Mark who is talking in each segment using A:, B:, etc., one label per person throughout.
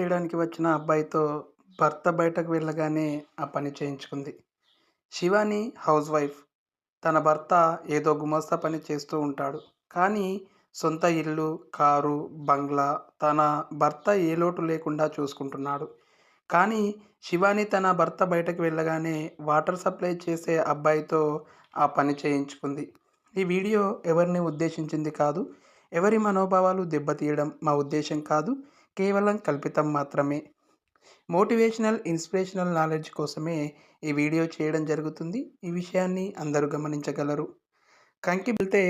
A: చేయడానికి వచ్చిన అబ్బాయితో భర్త బయటకు వెళ్ళగానే ఆ పని చేయించుకుంది. Shivani housewife. తన భర్త ఏదో గుమస్తా పని చేస్తూ ఉంటాడు. కానీ సొంత ఇల్లు కారు బంగ్లా తన భర్త ఏ లోటు లేకుండా చూసుకుంటున్నాడు. కానీ శివాని తన భర్త బయటకు వెళ్ళగానే వాటర్ సప్లై చేసే అబ్బాయితో ఆ పని చేయించుకుంది. ఈ వీడియో ఎవరిని ఉద్దేశించింది కాదు. ఎవరి మనోభావాలు దెబ్బతీయడం మా ఉద్దేశం కాదు. కేవలం కల్పితం మాత్రమే. మోటివేషనల్ ఇన్స్పిరేషనల్ నాలెడ్జ్ కోసమే ఈ వీడియో చేయడం జరుగుతుంది. ఈ విషయాన్ని అందరూ గమనించగలరు. కంకి వెళ్తే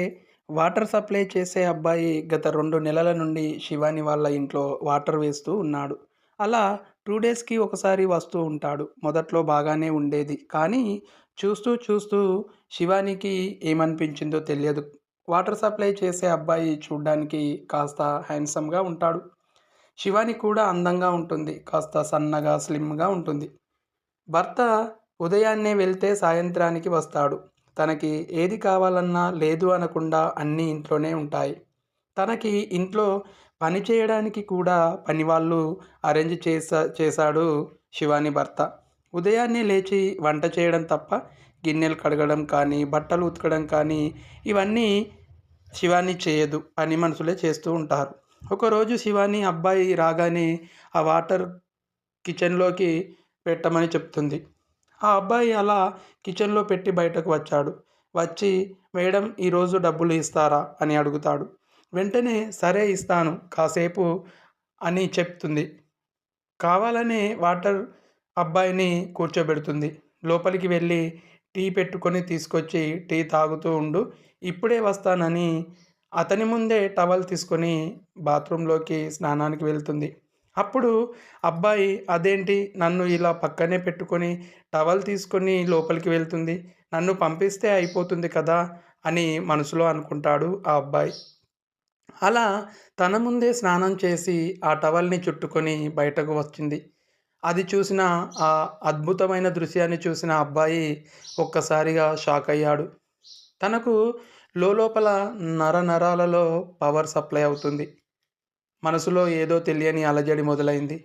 A: వాటర్ సప్లై చేసే అబ్బాయి గత రెండు నెలల నుండి శివాని వాళ్ళ ఇంట్లో వాటర్ వేస్తూ ఉన్నాడు. అలా టూ డేస్కి ఒకసారి వస్తూ ఉంటాడు. మొదట్లో బాగానే ఉండేది. కానీ చూస్తూ చూస్తూ శివానికి ఏమనిపించిందో తెలియదు. వాటర్ సప్లై చేసే అబ్బాయి చూడ్డానికి కాస్త హ్యాండ్సమ్గా ఉంటాడు. శివాని కూడా అందంగా ఉంటుంది. కాస్త సన్నగా స్లిమ్గా ఉంటుంది. భర్త ఉదయాన్నే వెళ్తే సాయంత్రానికి వస్తాడు. తనకి ఏది కావాలన్నా లేదు అనకుండా అన్నీ ఇంట్లోనే ఉంటాయి. తనకి ఇంట్లో పని చేయడానికి కూడా పనివాళ్ళు అరేంజ్ చేసా చేశాడు శివాని భర్త. ఉదయాన్నే లేచి వంట చేయడం తప్ప గిన్నెలు కడగడం కానీ బట్టలు ఉతకడం కానీ ఇవన్నీ శివాని చేయదు పని మనుషులే చేస్తూ ఉంటారు. ఒకరోజు శివాని అబ్బాయి రాగానే ఆ వాటర్ కిచెన్లోకి పెట్టమని చెప్తుంది. ఆ అబ్బాయి అలా కిచెన్లో పెట్టి బయటకు వచ్చాడు. వచ్చి మేడం ఈరోజు డబ్బులు ఇస్తారా? అని అడుగుతాడు. వెంటనే సరే ఇస్తాను. కాసేపు అని చెప్తుంది. కావాలనే వాటర్ అబ్బాయిని కూర్చోబెడుతుంది. లోపలికి వెళ్ళి టీ పెట్టుకొని తీసుకొచ్చి టీ తాగుతూ ఉండు. ఇప్పుడే వస్తానని అతని ముందే టవల్ తీసుకొని బాత్రూంలోకి స్నానానికి వెళ్తుంది. అప్పుడు అబ్బాయి అదేంటి నన్ను ఇలా పక్కనే పెట్టుకొని టవల్ తీసుకొని లోపలికి వెళ్తుంది. నన్ను పంపిస్తే అయిపోతుంది కదా అని మనసులో అనుకుంటాడు ఆ అబ్బాయి. అలా తన ముందే స్నానం చేసి ఆ టవల్ని చుట్టుకొని బయటకు వచ్చింది. అది చూసిన ఆ అద్భుతమైన దృశ్యాన్ని చూసిన అబ్బాయి ఒక్కసారిగా షాక్ అయ్యాడు. తనకు లోపల నర నరాలలో పవర్ సప్లై అవుతుంది. మనసులో ఏదో తెలియని అలజడి మొదలైంది.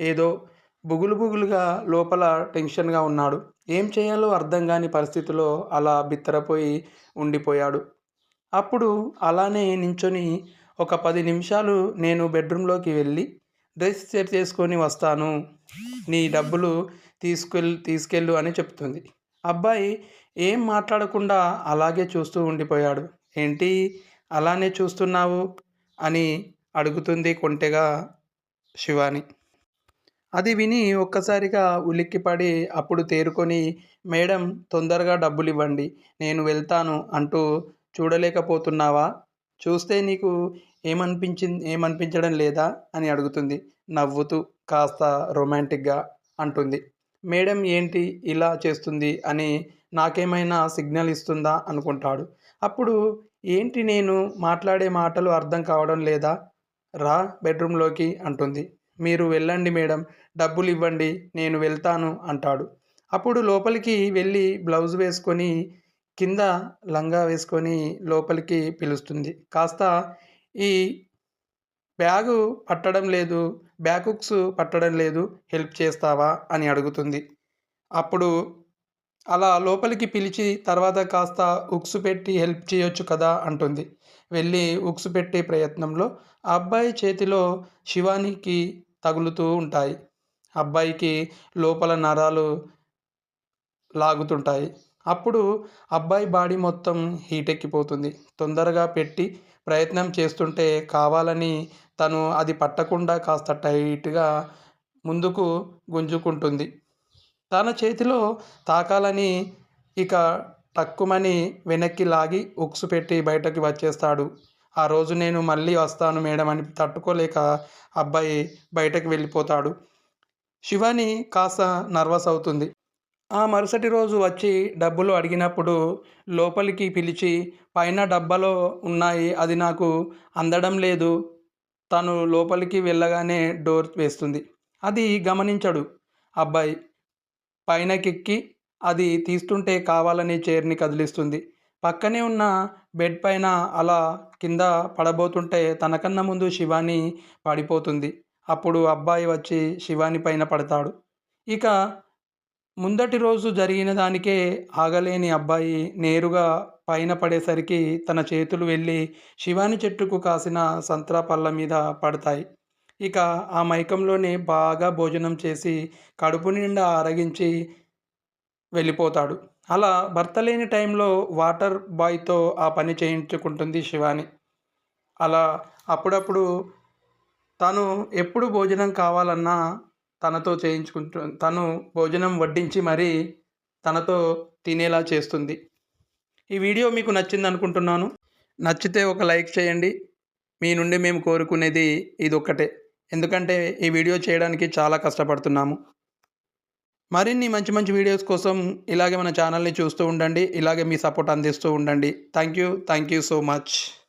A: ఏదో బుగులు బుగులుగా లోపల టెన్షన్గా ఉన్నాడు. ఏం చేయాలో అర్థం కాని పరిస్థితిలో అలా బిత్తరపోయి ఉండిపోయాడు. అప్పుడు అలానే నించొని ఒక పది నిమిషాలు నేను బెడ్రూమ్లోకి వెళ్ళి డ్రెస్ సెట్ చేసుకొని వస్తాను. నీ డబ్బులు తీసుకెళ్ తీసుకెళ్ళు అని చెప్తుంది. అబ్బాయి ఏం మాట్లాడకుండా అలాగే చూస్తూ ఉండిపోయాడు. ఏంటి అలానే చూస్తున్నావు? అని అడుగుతుంది కొంటెగా శివాని. అది విని ఒక్కసారిగా ఉలిక్కిపడి అప్పుడు తేరుకొని మేడం తొందరగా డబ్బులు ఇవ్వండి నేను వెళ్తాను అంటూ చూడలేకపోతున్నావా? చూస్తే నీకు ఏమనిపించింది ఏమనిపించడం లేదా? అని అడుగుతుంది నవ్వుతూ కాస్త రొమాంటిక్గా అంటుంది. మేడం ఏంటి ఇలా చేస్తుంది అని నాకేమైనా సిగ్నల్ ఇస్తుందా అనుకుంటాడు. అప్పుడు ఏంటి నేను మాట్లాడే మాటలు అర్థం కావడం లేదా? రా బెడ్రూమ్లోకి అంటుంది. మీరు వెళ్ళండి మేడం డబ్బులు ఇవ్వండి నేను వెళ్తాను అంటాడు. అప్పుడు లోపలికి వెళ్ళి బ్లౌజ్ వేసుకొని కింద లంగా వేసుకొని లోపలికి పిలుస్తుంది. కాస్త ఈ బ్యాగు పట్టడం లేదు బ్యాకుక్స్ పట్టడం లేదు హెల్ప్ చేస్తావా? అని అడుగుతుంది. అప్పుడు అలా లోపలికి పిలిచి తర్వాత కాస్త ఉక్స్ పెట్టి హెల్ప్ చేయొచ్చు కదా? అంటుంది. వెళ్ళి ఉక్స్ పెట్టే ప్రయత్నంలో ఆ అబ్బాయి చేతిలో శివానికి తగులుతూ ఉంటాయి. అబ్బాయికి లోపల నరాలు లాగుతుంటాయి. అప్పుడు అబ్బాయి బాడీ మొత్తం హీట్ ఎక్కిపోతుంది. తొందరగా పెట్టి ప్రయత్నం చేస్తుంటే కావాలని తను అది పట్టకుండా కాస్త టైట్గా ముందుకు గుంజుకుంటుంది. తన చేతిలో తాకాలని ఇక టక్కుమని వెనక్కి లాగి ఉక్సు పెట్టి బయటకి వచ్చేస్తాడు. ఆ రోజు నేను మళ్ళీ వస్తాను మేడం అని తట్టుకోలేక అబ్బాయి బయటకు వెళ్ళిపోతాడు. శివాని కాస్త నర్వస్ అవుతుంది. ఆ మరుసటి రోజు వచ్చి డబ్బులు అడిగినప్పుడు లోపలికి పిలిచి పైన డబ్బాలో ఉన్నాయి అది నాకు అందడం లేదు. తను లోపలికి వెళ్ళగానే డోర్ వేస్తుంది. అది గమనించడు. అబ్బాయి పైనకెక్కి అది తీస్తుంటే కావాలని చైర్ని కదిలిస్తుంది. పక్కనే ఉన్న బెడ్ పైన అలా కింద పడబోతుంటే తనకన్నా ముందు శివాని పడిపోతుంది. అప్పుడు అబ్బాయి వచ్చి శివాని పైన పడతాడు. ఇక ముందటి రోజు జరిగిన దానికే ఆగలేని అబ్బాయి నేరుగా పైన పడేసరికి తన చేతులు వెళ్ళి శివాని చెట్టుకు కాసిన సంత్రా పళ్ళ మీద పడతాయి. ఇక ఆ మైకంలోనే బాగా భోజనం చేసి కడుపు నిండా ఆరగించి వెళ్ళిపోతాడు. అలా భర్త లేని టైంలో వాటర్ బాయ్తో ఆ పని చేయించుకుంటుంది శివాని. అలా అప్పుడప్పుడు తను ఎప్పుడు భోజనం కావాలన్నా తనతో చేయించుకుంటు తను భోజనం వడ్డించి మరీ తనతో తినేలా చేస్తుంది. ఈ వీడియో మీకు నచ్చింది అనుకుంటున్నాను. నచ్చితే ఒక లైక్ చేయండి. మీ నుండి మేము కోరుకునేది ఇది ఒక్కటే ఎందుకంటే ఈ వీడియో చేయడానికి చాలా కష్టపడుతున్నాము. మరిన్ని మంచి మంచి వీడియోస్ కోసం ఇలాగే మన ఛానల్ని చూస్తూ ఉండండి. ఇలాగే మీ సపోర్ట్ అందిస్తూ ఉండండి. Thank you. Thank you so much.